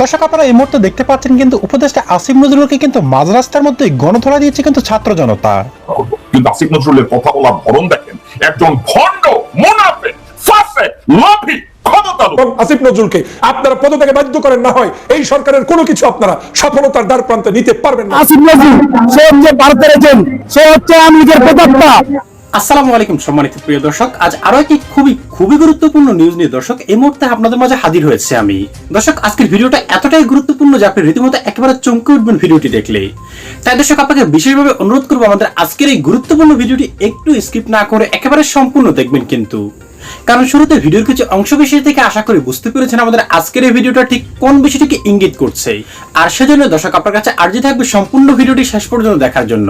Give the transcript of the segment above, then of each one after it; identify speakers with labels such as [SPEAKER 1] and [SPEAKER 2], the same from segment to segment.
[SPEAKER 1] দর্শক আপনারা এই মুহূর্তে দেখতে পাচ্ছেন কিন্তু উপদেষ্টা আসিফ নজরুলকে কিন্তু মাঝ রাস্তার মধ্যে গণধরা দিয়েছে কিন্তু ছাত্র জনতা।
[SPEAKER 2] কিন্তু আসিফ নজরুলের কথা বলার ধরন দেখেন একজন ভণ্ড মুনাফে ফাসে লোভী ক্ষমতালু।
[SPEAKER 3] আসিফ নজরুলকে আপনারা পদত্যাগে বাধ্য করেন না হয় এই সরকারের কোনো কিছু আপনারা সফলতার দ্বার প্রান্তে নিতে পারবেন না।
[SPEAKER 4] আসিফ নজরুল সে হচ্ছে ভারতের এজেন্ট সে হচ্ছে
[SPEAKER 5] আসসালামু আলাইকুম সম্মানিত প্রিয় দর্শক। আজ আরও একটি খুবই খুবই গুরুত্বপূর্ণ নিউজ নিয়ে দর্শক, এই মুহূর্তে আপনাদের মাঝে হাজির হয়েছে আমি। দর্শক, আজকের ভিডিওটা এতটাই গুরুত্বপূর্ণ যে আপনি রীতিমতো একেবারে চমকে উঠবেন ভিডিওটি দেখলে। তাই দর্শক, আপনাকে বিশেষভাবে অনুরোধ করব আমাদের আজকের এই গুরুত্বপূর্ণ ভিডিওটি একটু স্কিপ না করে একেবারে সম্পূর্ণ দেখবেন কিন্তু। কারণ শুরুতে ভিডিওর কিছু অংশ বিষয় থেকে আশা করি বুঝতে পেরেছেন আমাদের আজকের এই ভিডিওটা ঠিক কোন বিষয়টিকে ইঙ্গিত করছে। আর সেজন্য দর্শক, আপনার কাছে আর্জি থাকবে সম্পূর্ণ ভিডিওটি শেষ পর্যন্ত দেখার জন্য।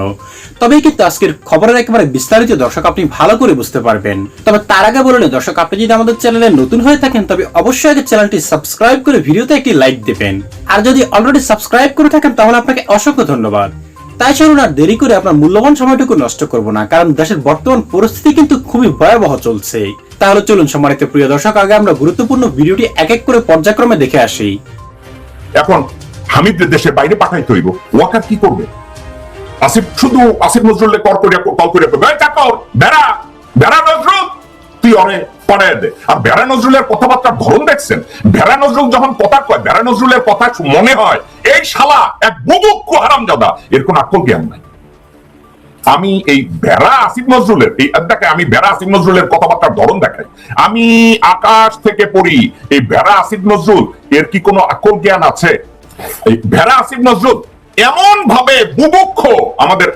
[SPEAKER 5] তবেই কিন্তু আজকের খবরের একেবারে বিস্তারিত দর্শক, আপনি ভালো করে বুঝতে পারবেন। তবে তার আগে বললে দর্শক, আপনি যদি আমাদের চ্যানেলে নতুন হয়ে থাকেন, তবে অবশ্যই আগে চ্যানেলটি সাবস্ক্রাইব করে ভিডিওতে একটি লাইক দেবেন। আর যদি অলরেডি সাবস্ক্রাইব করে থাকেন, তাহলে আপনাকে অসংখ্য ধন্যবাদ। তাই চলুন আর দেরি করে আপনার মূল্যবান সময়টুকু নষ্ট করব না কারণ দেশের বর্তমান পরিস্থিতি কিন্তু খুবই ভয়াবহ চলছে। তাহলে চলুন সম্মানিত প্রিয় দর্শক আগে আমরা গুরুত্বপূর্ণ ভিডিওটি এক এক করে পর্যায়ক্রমে দেখে আসি।
[SPEAKER 2] এখন হামিদদের দেশের বাইরে পাঠাইতে হইব ওয়াকার কি করবে? আসিফ শুধু আসিফ নজরুলের কল করে কল করে বলবে, "এই চাকর বেড়া বেড়া নজরুল তুই অনে পাঠায় দে। আর বেড়া নজরুলের কথাবার্তার ধরন দেখছেন? বেড়া নজরুল যখন কথা কয়, বেড়া নজরুলের কথা মনে হয়, এই শালা এক এর কোন আকল জ্ঞান নাই। আমি এই বেড়া আসিফ নজরুলের, এই দেখে আমি বেড়া আসিফ নজরুলের কথাবার্তার ধরন দেখাই। আমি আকাশ থেকে পড়ি, এই বেড়া আসিফ নজরুল, এর কি কোনো আকল জ্ঞান আছে? এই ভেড়া আসিফ নজরুল এমন ভাবে বুভুক্ষ আমাদের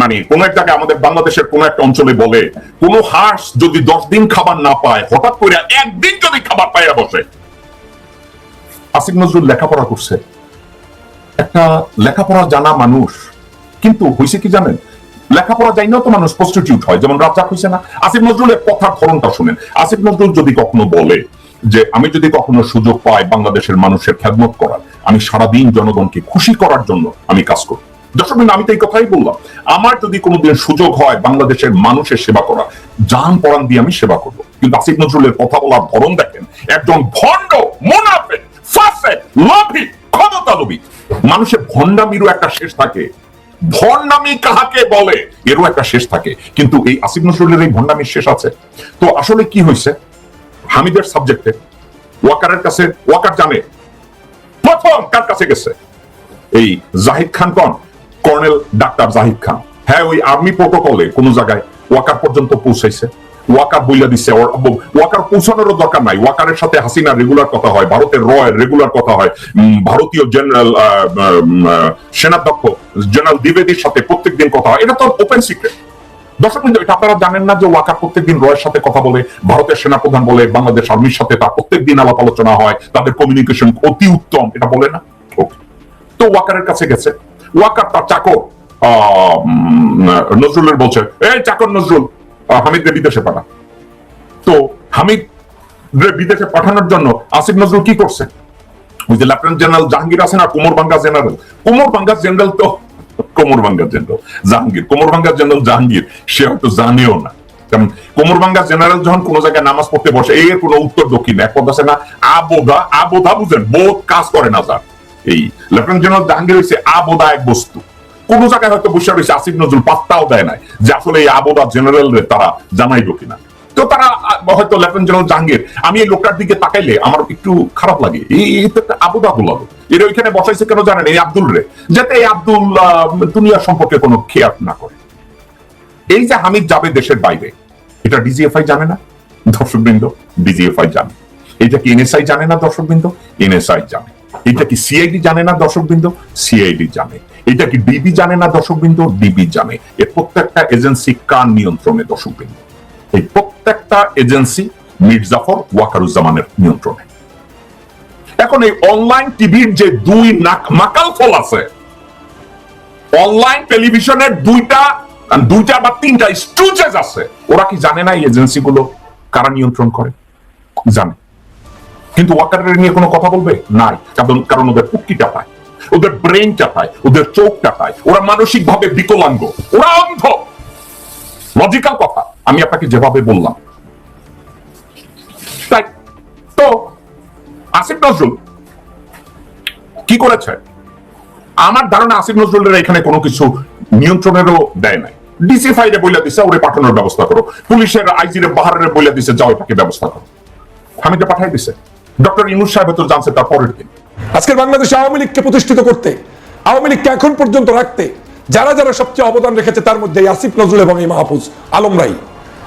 [SPEAKER 2] মানে কোন এক জায়গায় আমাদের বাংলাদেশের কোন একটা অঞ্চলে বলে, কোন হাঁস যদি দশ দিন খাবার না পায়, হঠাৎ করে একদিন যদি খাবার পাইয়া বসে। আসিফ নজরুল লেখাপড়া করছে। একটা লেখাপড়া জানা মানুষ, কিন্তু হয়েছে কি জানেন? লেখাপড়া যাই তো মানুষ প্রস্টিটিউট হয়, যেমন রাজ্জাক হয়েছে না। আসিফ নজরুলের কথার ধরনটা শুনেন। আসিফ নজরুল যদি কখনো বলে যে আমি যদি কখনো সুযোগ পাই বাংলাদেশের মানুষের খেদমত করার, আমি সারাদিন জনগণকে খুশি করার জন্য আমি কাজ করব দর্শক আমি তো এই কথাই বললাম। আমার যদি কোনোদিন সুযোগ হয় বাংলাদেশের মানুষের সেবা করা, জান পরাণ দিয়ে আমি সেবা করব। কিন্তু আসিফ নজরুলের কথা বলার ধরন দেখেন, একজন ভণ্ড মুনাফে ফাসে লোভী, ক্ষমতালোভী। মানুষের ভণ্ডামিরও একটা শেষ থাকে। ভণ্ডামি কাহাকে বলে? এরও একটা শেষ থাকে। কিন্তু এই আসিফ নজরুলের এই ভণ্ডামির শেষ আছে। তো আসলে কি হয়েছে হামিদের সাবজেক্টে ওয়াকারের কাছে, ওয়াকার জানে। প্রথম কার কাছে গেছে? এই জাহিদ খান কন? Colonel doctor Zahid Khan. হ্যাঁ ওই আর্মি প্রোটোকলে কোন জায়গায় ওয়াকার পর্যন্ত পৌঁছাইছে। ওয়াকার বইলা ওর- ওয়াকার পৌঁছানোরও দরকার নাই। ওয়াকারের সাথে হাসিনা রেগুলার কথা হয়, ভারতের রয়ের রেগুলার কথা হয়। ভারতীয় জেনারেল সেনাধ্যক্ষ জেনারেল দ্বিবেদীর সাথে প্রত্যেকদিন কথা হয়। এটা তো ওপেন সিক্রেট দর্শক বিন্দু, এটা আপনারা জানেন না যে ওয়াকার প্রত্যেকদিন রয়ের সাথে কথা বলে ভারতের সেনাপ্রধান বলে বাংলাদেশ আর্মির সাথে তার প্রত্যেকদিন আলাপ আলোচনা হয় তাদের কমিউনিকেশন অতি উত্তম এটা বলে না? তো ওয়াকারের কাছে গেছে। ওয়াকার তার চাকর নজরুলের বলছে এই চাকর নজরুল হামিদকে বিদেশে পাঠা। তো হামিদ বিদেশে পাঠানোর জন্য আসিফ নজরুল কি করছে? ওই যে লেফটেন্যান্ট জেনারেল জাহাঙ্গীর আছে না কোমর বাঙ্গা জেনারেল। কোমর বাঙ্গা জেনারেল তো কোমর বাঙ্গা জেনারেল জাহাঙ্গীর। কোমর বাঙ্গা জেনারেল জাহাঙ্গীর, সে হয়তো জানেও না। কারণ কোমর বাঙ্গা জেনারেল যখন কোন জায়গায় নামাজ পড়তে বসে, এর কোনো উত্তর দক্ষিণ এক আছে না আবোধা আবোধা বুঝেন বোধ কাজ করে না স্যার এই লেফটেন্যান্ট জেনারেল জাহাঙ্গীর হচ্ছে আবোধা এক বস্তু। কোন জায়গায় হয়তো বসে রয়েছে আসিফ নজরুল, পাত্তাও দেয় নাই যে আসলে এই আবোধা জেনারেল তারা জানাইলো কিনা। তো তারা হয়তো লেফটেন্যান্ট জেনারেল জাহাঙ্গীর, আমি এই লোকটার দিকে তাকাইলে আমার একটু খারাপ লাগে। এই তো একটা আবুদা গুলাবো এর ওইখানে বসাইছে কেন জানেন? এই আব্দুল রে। যাতে এই আব্দুল দুনিয়া সম্পর্কে কোনো খেয়াল না করে। এই যে হামিদ যাবে দেশের বাইরে, এটা ডিজিএফআই জানে না? দর্শকবৃন্দ, ডিজিএফআই জানে। এটা কি এনএসআই জানে না দর্শকবৃন্দ? এনএসআই জানে। এটা কি সিআইডি জানে না দর্শকবৃন্দ? সিআইডি জানে। এটা কি ডিবি জানে না দর্শকবৃন্দ? ডিবি জানে। এর প্রত্যেকটা এজেন্সি কার নিয়ন্ত্রণে দর্শকবৃন্দ? এই প্রত্যেকটা এজেন্সি মির্জাফর ওয়াকারুজ্জামানের নিয়ন্ত্রণে। এখন এই অনলাইন টিভির যে দুই নাক মাকাল ফল আছে অনলাইন টেলিভিশনের দুইটা দুইটা বা তিনটা স্টুজেস আছে, ওরা কি জানে না এই এজেন্সি গুলো কারা নিয়ন্ত্রণ করে? জানে। কিন্তু ওয়াকারের নিয়ে কোনো কথা বলবে? নাই। কারণ কারণ ওদের পুটকিটা পায়। ওদের ব্রেনটা পায়। ওদের চোখটা পায়। ওরা মানসিক ভাবে বিকলাঙ্গ। ওরা অন্ধ। লজিক্যাল কথা। আমি আপনাকে যেভাবে বললাম তো আসিফ নজরুল কি করেছে? আমার ধারণা আসিফ নজরুলের এখানে কোনো কিছু নিয়ন্ত্রণেরও দেয় নাই। ডিসি ফাইলে বইলা দিছে, ওরে পাঠানোর ব্যবস্থা করো। পুলিশের আইজিরে বাহারের বইলা দিছে, যাও এটাকে ব্যবস্থা করো। হামিদে পাঠাই দিছে। ডক্টর ইনুস সাহেব তো জানছে তার পরের দিন।
[SPEAKER 3] আজকের বাংলাদেশে আওয়ামী লীগকে প্রতিষ্ঠিত করতে, আওয়ামী লীগকে এখন পর্যন্ত রাখতে, যারা যারা সবচেয়ে অবদান রেখেছে তার মধ্যে আসিফ নজরুল এবং এই মাহফুজ আলম রাই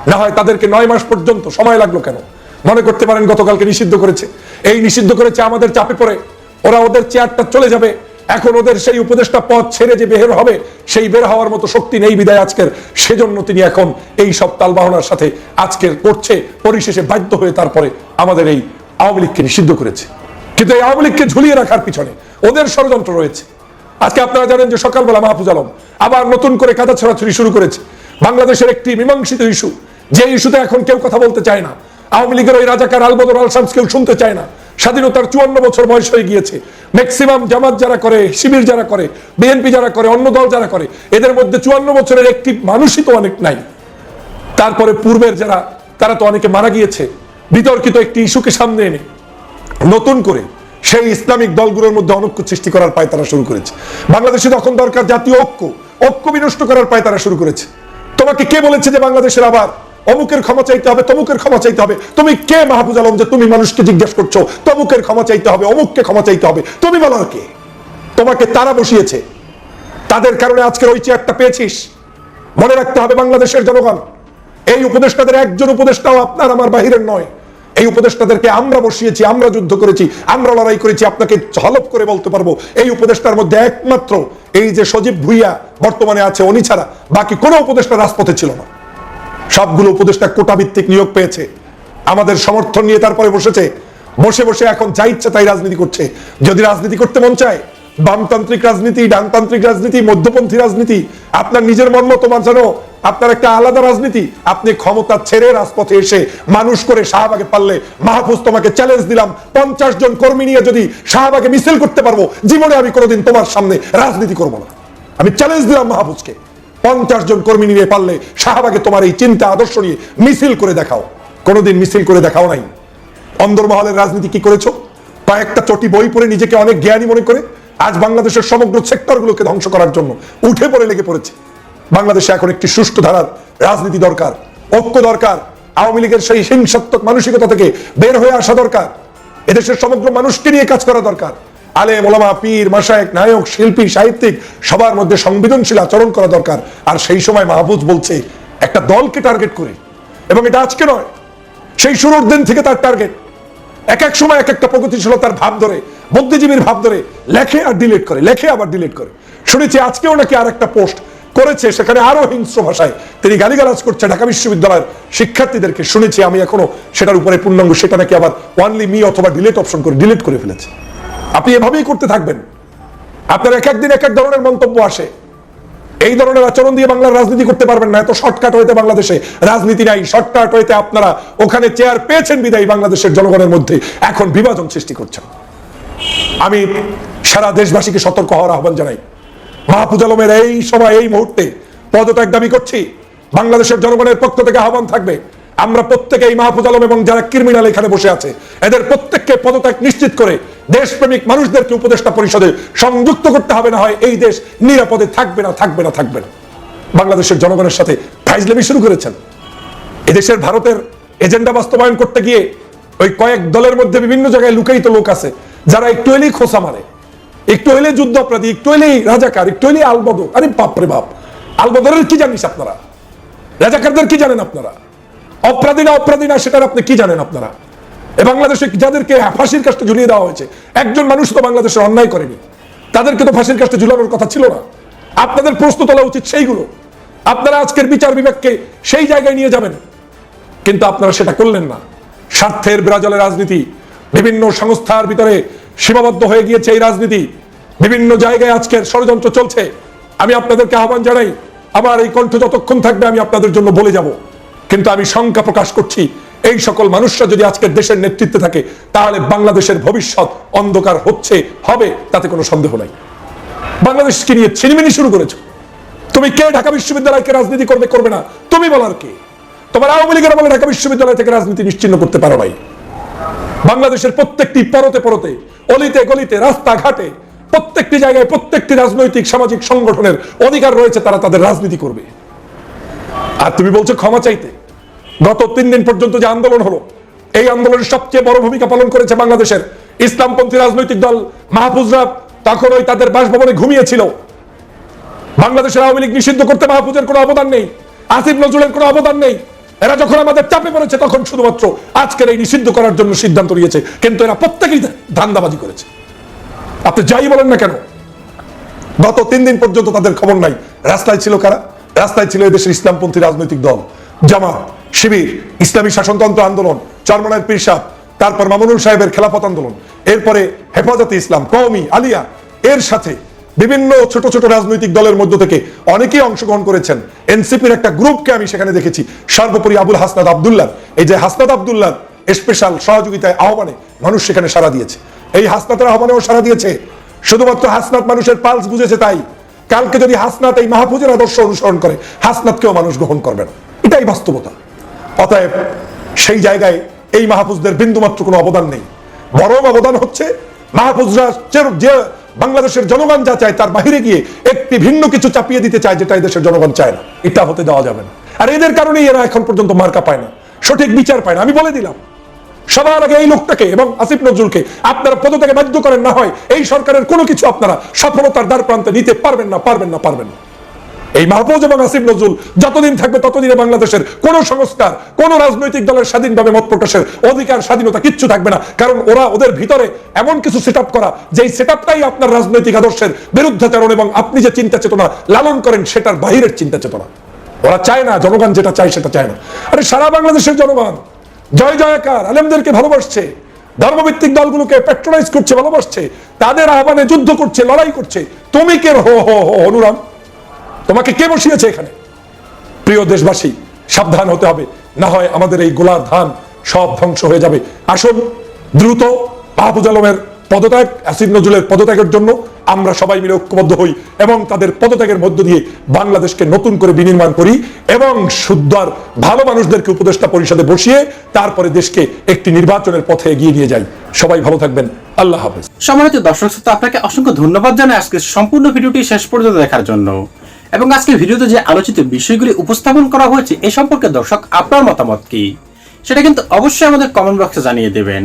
[SPEAKER 3] না হয় তাদেরকে নয় মাস পর্যন্ত সময় লাগল কেন? মনে করতে পারেন গতকালকে নিষিদ্ধ করেছে। এই নিষিদ্ধ করেছে, আমাদের চাপে পড়ে। ওরা ওদের চেয়ারটা চলে যাবে। এখন ওদের সেই উপদেষ্টা পদ ছেড়ে যে বের হবে, সেই বের হওয়ার মতো শক্তি নেই বিদায় আজকের। সেজন্য তিনি এখন এই সব তালবাহনার সাথে আজকের করছে, পরিশেষে বাধ্য হয়ে তারপরে আমাদের এই আওয়ামী লীগকে নিষিদ্ধ করেছে। কিন্তু এই আওয়ামী লীগকে ঝুলিয়ে রাখার পিছনে ওদের ষড়যন্ত্র রয়েছে। আজকে আপনারা জানেন যে সকালবেলা মাহফুজ আলম আবার নতুন করে কাদা ছড়াছড়ি শুরু করেছে। বাংলাদেশের একটি মীমাংসিত ইস্যু। যে ইস্যুতে এখন কেউ কথা বলতে চায় না। আওয়ামী লীগের ওই রাজাকার আলবদর আল শামস কেউ শুনতে চায় না। স্বাধীনতার চুয়ান্ন বছর বয়স হয়ে গিয়েছে। ম্যাক্সিমাম জামাত যারা করে, শিবির যারা করে বিএনপি যারা করে, অন্য দল যারা করে, এদের মধ্যে চুয়ান্ন বছরের একটি মানুষই তো অনেক নাই। তারপরে পূর্বের যারা, তারা তো অনেকে মারা গিয়েছে। বিতর্কিত একটি ইস্যুকে সামনে এনে নতুন করে সেই ইসলামিক দলগুলোর মধ্যে অনৈক্য সৃষ্টি করার পায় তারা শুরু করেছে। বাংলাদেশে তখন দরকার জাতীয় ঐক্য। ঐক্য বিনষ্ট করার পায় তারা শুরু করেছে। তোমাকে কে বলেছে যে বাংলাদেশের আবার অমুকের ক্ষমা চাইতে হবে, তমুকের ক্ষমা চাইতে হবে। তুমি কে মাহবুজ আলম, যে তুমি মানুষকে জিজ্ঞেস করছ? তমুকের ক্ষমা চাইতে হবে, অমুককে ক্ষমা চাইতে হবে। তুমি বলার কে? তোমাকে তারা বসিয়েছে। তাদের কারণে আজকের ওই চেয়ারটা পেয়েছিস। মনে রাখতে হবে বাংলাদেশের জনগণ, এই উপদেষ্টাদের একজন উপদেষ্টাও আপনার, আমার বাহিরের নয়। এই উপদেষ্টাদেরকে আমরা বসিয়েছি, আমরা যুদ্ধ করেছি, আমরা লড়াই করেছি, আপনাকে হলপ করে বলতে পারব। এই উপদেষ্টার মধ্যে একমাত্র এই যে সজীব ভুইয়া বর্তমানে আছে উনি ছাড়া বাকি কোনো উপদেষ্টা রাজপথে ছিল না। সবগুলো উপদেষ্টা কোটা ভিত্তিক নিয়োগ পেয়েছে। আমাদের সমর্থন নিয়ে তারপরে বসেছে। বসে বসে এখন যা ইচ্ছা তাই রাজনীতি করছে। যদি রাজনীতি করতে মন চায়, বামতান্ত্রিক রাজনীতি, ডানতান্ত্রিক রাজনীতি, মধ্যপন্থী রাজনীতি, আপনার নিজের মন মতো বাঁচানো আপনার একটা আলাদা রাজনীতি, আপনি ক্ষমতা ছেড়ে রাজপথে এসে মানুষ করে শাহবাগে পারলে মাহফুজ তোমাকে চ্যালেঞ্জ দিলাম। পঞ্চাশ জন কর্মী নিয়ে যদি শাহবাগে মিছিল করতে পারব, জীবনে আমি কোনোদিন তোমার সামনে রাজনীতি করব না। আমি চ্যালেঞ্জ দিলাম মাহফুজকে। পঞ্চাশ জন কর্মী নিয়ে পারলে শাহবাগে তোমার এই চিন্তা আদর্শ নিয়ে মিছিল করে দেখাও। কোনোদিন মিছিল করে দেখাও নাই। অন্দরমহলের রাজনীতি কি করেছ? কয়েকটা চটি বই পড়ে নিজেকে অনেক জ্ঞানী মনে করে আজ বাংলাদেশের সমগ্র সেক্টরগুলোকে ধ্বংস করার জন্য উঠে পড়ে লেগে পড়েছে। বাংলাদেশে এখন একটি সুষ্ঠু ধারার রাজনীতি দরকার, ঐক্য দরকার, আওয়ামী লীগের সেই হিংসাত্মক মানসিকতা থেকে বের হয়ে আসা দরকার। এদেশের সমগ্র মানুষকে নিয়ে কাজ করা দরকার। আলেম, ওলামা, পীর মাসায়েক নায়ক, শিল্পী, সাহিত্যিক, সবার মধ্যে সংবেদনশীল আচরণ করা দরকার। আর সেই সময় মাহফুজ বলছে, একটা দলকে টার্গেট করে। এবং এটা আজকে নয়, সেই শুরুর দিন থেকে তার টার্গেট এক এক সময় এক একটা প্রগতিশীলতার ভাব ধরে, বুদ্ধিজীবীর ভাব ধরে, লেখে আর ডিলিট করে, লেখে আবার ডিলিট করে। শুনেছি আজকেও নাকি আর একটা পোস্ট করেছে, সেখানে আরও হিংস্র ভাষায়। তিনি গালিগালাজ করছে ঢাকা বিশ্ববিদ্যালয়ের শিক্ষার্থীদেরকে। শুনেছি আমি এখনও সেটার উপরে পূর্ণাঙ্গ, সেটা নাকি আবার ওয়ানলি মি অথবা ডিলিট অপশন করে ডিলিট করে ফেলেছে। আপনি এভাবেই করতে থাকবেন। আপনার এক একদিন এক এক ধরনের মন্তব্য আসে। এই ধরনের আচরণ দিয়ে বাংলার রাজনীতি করতে পারবেন না। এত শর্টকাট হইতে বাংলাদেশে। রাজনীতি নাই শর্টকাট হইতে আপনারা। ওখানে চেয়ার পেয়েছেন বিদায় বাংলাদেশের জনগণের মধ্যে। এখন বিভাজন সৃষ্টি করছেন। আমি সারা দেশবাসীকে সতর্ক হওয়ার আহ্বান জানাই। মাহফুজ আলমের এই সময়, এই মুহূর্তে পদত্যাগ দাবি করছি। বাংলাদেশের জনগণের পক্ষ থেকে আহ্বান থাকবে। আমরা প্রত্যেকে এই মাহফুজ আলম এবং যারা ক্রিমিনাল এখানে বসে আছে, এদের প্রত্যেককে পদত্যাগ নিশ্চিত করে দেশপ্রেমিক মানুষদেরকে উপদেষ্টা পরিষদে সংযুক্ত করতে হবে, না হয় এই দেশ নিরাপদে থাকবে না থাকবে না থাকবে না। বাংলাদেশের জনগণের সাথে ফাইজলামি শুরু করেছেন। এদেশের ভারতের এজেন্ডা বাস্তবায়ন করতে গিয়ে ওই কয়েক দলের মধ্যে বিভিন্ন জায়গায় লুকায়িত লোক আছে, যারা একটু এলেই খোসা মারে, একটু এলে যুদ্ধ অপরাধী, একটু এলেই রাজাকার, একটু এলেই আলবদর। আরে বাপরে বাপ, আলবদরের কি জানিস আপনারা? রাজাকারদের কি জানেন আপনারা? অপরাধী না অপরাধী না সেটার আপনি কি জানেন আপনারা? এ বাংলাদেশে যাদেরকে ফাঁসির কাজটা ঝুলিয়ে দেওয়া হয়েছে, একজন মানুষ তো বাংলাদেশে অন্যায় করেনি। তাদেরকে তো ফাঁসির কাজটা ঝুলানোর কথা ছিল না। আপনাদের প্রশ্ন তোলা উচিত সেইগুলো। আপনারা আজকের বিচার বিভাগকে সেই জায়গায় নিয়ে যাবেন। কিন্তু আপনারা সেটা করলেন না। স্বার্থের বিরাজলে রাজনীতি, বিভিন্ন সংস্থার ভিতরে সীমাবদ্ধ হয়ে গিয়েছে এই রাজনীতি। বিভিন্ন জায়গায় আজকের ষড়যন্ত্র চলছে। আমি আপনাদেরকে আহ্বান জানাই, আমার এই কণ্ঠ যতক্ষণ থাকবে আমি আপনাদের জন্য বলে যাব। কিন্তু আমি শঙ্কা প্রকাশ করছি, এই সকল মানুষরা যদি আজকের দেশের নেতৃত্বে থাকে, তাহলে বাংলাদেশের ভবিষ্যৎ অন্ধকার হচ্ছে, হবে, তাতে কোনো সন্দেহ নাই। বাংলাদেশকে নিয়ে ছিনিমিনি শুরু করেছ? তুমি কে ঢাকা বিশ্ববিদ্যালয়কে রাজনীতি করবে করবে না? তুমি বলার কে? তোমার আওয়ামী লীগের আমলে ঢাকা বিশ্ববিদ্যালয় থেকে রাজনীতি নিশ্চিন্ন করতে পারো নাই। বাংলাদেশের প্রত্যেকটি পরতে পরতে, অলিতে গলিতে, রাস্তাঘাটে, প্রত্যেকটি জায়গায় প্রত্যেকটি রাজনৈতিক সামাজিক সংগঠনের অধিকার রয়েছে, তারা তাদের রাজনীতি করবে। আর তুমি বলছো ক্ষমা চাইতে। গত তিন দিন পর্যন্ত যে আন্দোলন হলো, এই আন্দোলনের সবচেয়ে বড় ভূমিকা পালন করেছে বাংলাদেশের ইসলামপন্থী রাজনৈতিক দল মাহফুজরা। তখন ওই তাদের বাসভবনে ঘুমিয়েছিল। বাংলাদেশের আওয়ামী লীগ নিষিদ্ধ করতে মাহফুজের কোনো অবদান নেই, আসিফ নজরুলের কোনো অবদান নেই। এরা যখন আমাদের চাপে পড়েছে, তখন শুধুমাত্র আজকের এই নিষিদ্ধ করার জন্য সিদ্ধান্ত নিয়েছে, কিন্তু এরা প্রত্যেকেই ধান্দাবাজি করেছে। আপনি যাই বলেন না কেন, গত তিন দিন পর্যন্ত তাদের খবর নাই। রাস্তায় ছিল কারা? রাস্তায় ছিল এদেশের ইসলামপন্থী রাজনৈতিক দল জামা শিবির, ইসলামী শাসনতন্ত্র আন্দোলন চরমনায় পিরসাদ, তারপর মামুনুল সাহেবের খেলাফত আন্দোলন, এরপরে হেফাজতে ইসলাম, কওমি, আলিয়া, এর সাথে বিভিন্ন ছোট ছোট রাজনৈতিক দলের মধ্য থেকে অনেকেই অংশগ্রহণ করেছেন। এনসিপির একটা গ্রুপকে আমি সেখানে দেখেছি, সর্বোপরি আবুল হাসনাদ আবদুল্লাহ এই যে হাসনাদ আবদুল্লাহ স্পেশাল সহযোগিতায় আহ্বানে মানুষ সেখানে সারা দিয়েছে। এই হাসনাতের আহ্বানেও সারা দিয়েছে। শুধুমাত্র হাসনাত মানুষের পালস বুঝেছে তাই। কালকে যদি হাসনাত এই মাহফুজের আদর্শ অনুসরণ করে, হাসনাতকেও মানুষ গ্রহণ করবে না এটাই বাস্তবতা। অতএব সেই জায়গায় এই মাহফুজদের বিন্দুমাত্র কোনো অবদান নেই। বরং অবদান হচ্ছে মাহফুজরা যে- বাংলাদেশের জনগণ যা চায় তার বাহিরে গিয়ে একটি ভিন্ন কিছু চাপিয়ে দিতে চায় যেটা দেশের জনগণ চায় না। এটা হতে দেওয়া যাবে না। আর এদের কারণেই এরা এখন পর্যন্ত মার্কা পায় না। সঠিক বিচার পায় না। আমি বলে দিলাম, সবার আগে এই লোকটাকে এবং আসিফ নজরুলকে আপনারা পদত্যাগে বাধ্য করেন, না হয় এই সরকারের কোনো কিছু আপনারা সফলতার দ্বার প্রান্তে নিতে পারবেন না পারবেন না পারবেন না। এই মাহফুজ এবং আসিফ নজরুল যতদিন থাকবে ততদিনে বাংলাদেশের কোন সংস্কার, কোন রাজনৈতিক দলের স্বাধীনভাবে মত প্রকাশের অধিকার, স্বাধীনতা কিচ্ছু থাকবে না। কারণ ওরা ওদের ভিতরে এমন কিছু সেট করা, যেই সেট আপনার রাজনৈতিক আদর্শের বিরুদ্ধাচরণ এবং আপনি যে চিন্তা চেতনা লালন করেন, সেটার বাহিরের চিন্তা চেতনা। ওরা চায় না, জনগণ যেটা চায় সেটা চায় না। আরে সারা বাংলাদেশের জনগণ, জয় জয়কার, আলেমদেরকে ভালোবাসছে, ধর্মভিত্তিক দলগুলোকে প্যাট্রোনাইজ করছে, ভালোবাসছে, তাদের আহ্বানে যুদ্ধ করছে, লড়াই করছে। তুমি কে? হো হো হো অনুরাম তোমাকে কে বসিয়েছে এখানে? প্রিয় দেশবাসী, সাবধান হতে হবে। না হয় আমাদের এই গোলার ধান সব ধ্বংস হয়ে যাবে। আসুন, দ্রুত মাহফুজ পদত্যাগ, আসিফ নজরুলের পদত্যাগের জন্য আমরা সবাই মিলে ঐক্যবদ্ধ হই এবং তাদের পদত্যাগের মধ্য দিয়ে বাংলাদেশকে নতুন করে বিনির্মাণ করি এবং শুদ্ধার, ভালো মানুষদেরকে উপদেষ্টা পরিষদে বসিয়ে তারপরে দেশকে একটি নির্বাচনের পথে এগিয়ে নিয়ে যাই। সবাই ভালো থাকবেন। আল্লাহ হাফেজ।
[SPEAKER 5] সম্মানিত দর্শক শ্রোতা, আপনাকে অসংখ্য ধন্যবাদ জানাই আজকে সম্পূর্ণ ভিডিওটি শেষ পর্যন্ত দেখার জন্য। এবং আজকের ভিডিওতে যে আলোচিত বিষয়গুলি উপস্থাপন করা হয়েছে, এ সম্পর্কে দর্শক আপনার মতামত কি? সেটা কিন্তু অবশ্যই আমাদের কমেন্ট বক্সে জানিয়ে দেবেন।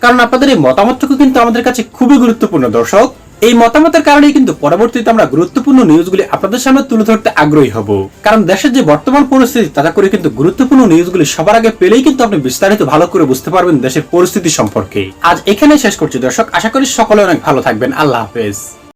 [SPEAKER 5] কারণ আপনাদের এই মতামতটুকু কিন্তু আমাদের কাছে খুবই গুরুত্বপূর্ণ, দর্শক। এই মতামতের কারণেই কিন্তু পরবর্তীতে আমরা গুরুত্বপূর্ণ নিউজগুলি আপনাদের সামনে তুলে ধরতে আগ্রহী হব। কারণ দেশের যে বর্তমান পরিস্থিতি, তাতে করে কিন্তু গুরুত্বপূর্ণ নিউজগুলি সবার আগে পেলেই কিন্তু আপনি বিস্তারিত ভালো করে বুঝতে পারবেন দেশের পরিস্থিতি সম্পর্কে। আজ এখানে শেষ করছি, দর্শক। আশা করি সকলে অনেক ভালো থাকবেন। আল্লাহ হাফেজ।